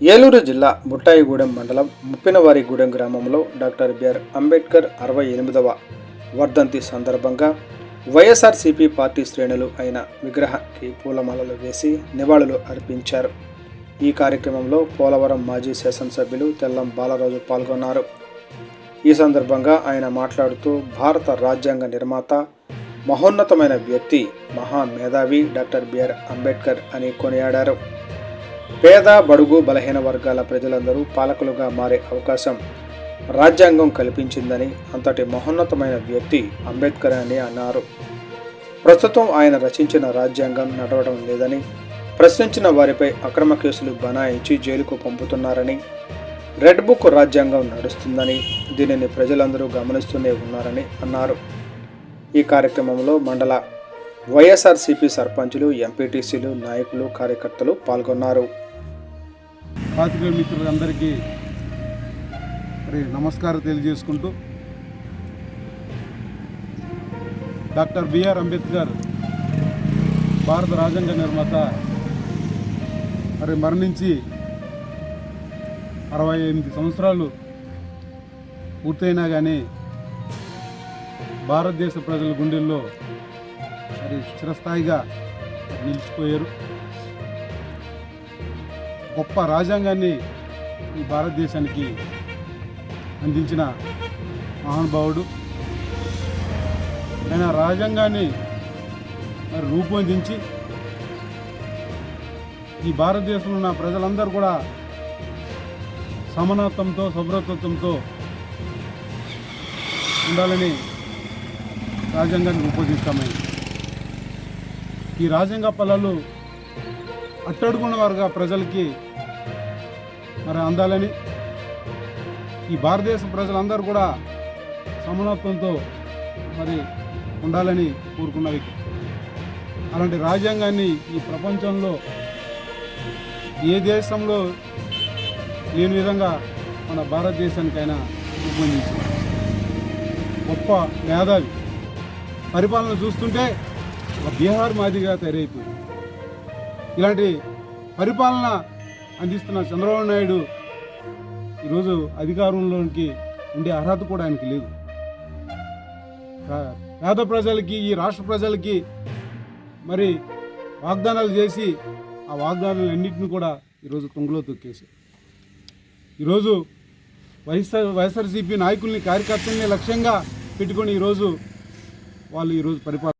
ఏలూరు జిల్లా బుట్టాయిగూడెం మండలం ముప్పినవారిగూడెం గ్రామంలో డాక్టర్ బిఆర్ అంబేద్కర్ అరవై ఎనిమిదవ వర్ధంతి సందర్భంగా వైఎస్ఆర్సీపీ పార్టీ శ్రేణులు అయిన విగ్రహానికి పూలమాలలు వేసి నివాళులు అర్పించారు. ఈ కార్యక్రమంలో పోలవరం మాజీ శాసనసభ్యులు తెల్లం బాలరాజు పాల్గొన్నారు. ఈ సందర్భంగా ఆయన మాట్లాడుతూ భారత రాజ్యాంగ నిర్మాత మహోన్నతమైన వ్యక్తి మహా మేధావి డాక్టర్ బిఆర్ అంబేద్కర్ అని కొనియాడారు. పేద బడుగు బలహీన వర్గాల ప్రజలందరూ పాలకులుగా మారే అవకాశం రాజ్యాంగం కల్పించిందని అంతటి మహోన్నతమైన వ్యక్తి అంబేద్కర్ అని అన్నారు. ప్రస్తుతం ఆయన రచించిన రాజ్యాంగం నడవడం లేదని ప్రశ్నించిన వారిపై అక్రమ కేసులు బనాయించి జైలుకు పంపుతున్నారని రెడ్ బుక్ రాజ్యాంగం నడుస్తుందని దీనిని ప్రజలందరూ గమనిస్తూనే ఉన్నారని అన్నారు. ఈ కార్యక్రమంలో మండల వైఎస్ఆర్సీపీ సర్పంచులు ఎంపీటీసీలు నాయకులు కార్యకర్తలు పాల్గొన్నారు. పాత్రికేయ మిత్రులందరికీ మరి నమస్కారం తెలియజేసుకుంటూ డాక్టర్ బిఆర్ అంబేద్కర్ భారత రాజ్యాంగ నిర్మాత మరి మరణించి అరవై ఎనిమిది సంవత్సరాలు పూర్తయినా కానీ భారతదేశ ప్రజల గుండెల్లో మరి చిరస్థాయిగా నిలిచిపోయారు. గొప్ప రాజ్యాంగాన్ని ఈ భారతదేశానికి అందించిన మహానుభావుడు. ఆయన రాజ్యాంగాన్ని మరి రూపొందించి ఈ భారతదేశంలో ఉన్న ప్రజలందరూ కూడా సమానత్వంతో సౌభ్రతత్వంతో ఉండాలని రాజ్యాంగాన్ని రూపొందిస్తామని ఈ రాజ్యాంగ ఫలాలు అట్టడుగున్న వర్గ ప్రజలకి మరి అందాలని ఈ భారతదేశ ప్రజలందరూ కూడా సమానత్వంతో మరి ఉండాలని కోరుకున్నవి అలాంటి రాజ్యాంగాన్ని ఈ ప్రపంచంలో ఏ దేశంలో లేని విధంగా మన భారతదేశానికైనా రూపొందించింది గొప్ప మేధావి. పరిపాలన చూస్తుంటే బీహార్ మాదిరిగా తయారైపోయింది. ఇలాంటి పరిపాలన అందిస్తున్న చంద్రబాబు నాయుడు ఈరోజు అధికారంలోనికి ఉండే అర్హత కూడా ఆయనకి లేదు. పేద ప్రజలకి ఈ రాష్ట్ర ప్రజలకి మరి వాగ్దానాలు చేసి ఆ వాగ్దానాలన్నింటినీ కూడా ఈరోజు తుంగలో తొక్కేసి ఈరోజు వైఎస్ఆర్ వైఎస్ఆర్సీపీ నాయకుల్ని కార్యకర్తల్ని లక్ష్యంగా పెట్టుకొని ఈరోజు వాళ్ళు ఈరోజు పరిపాలన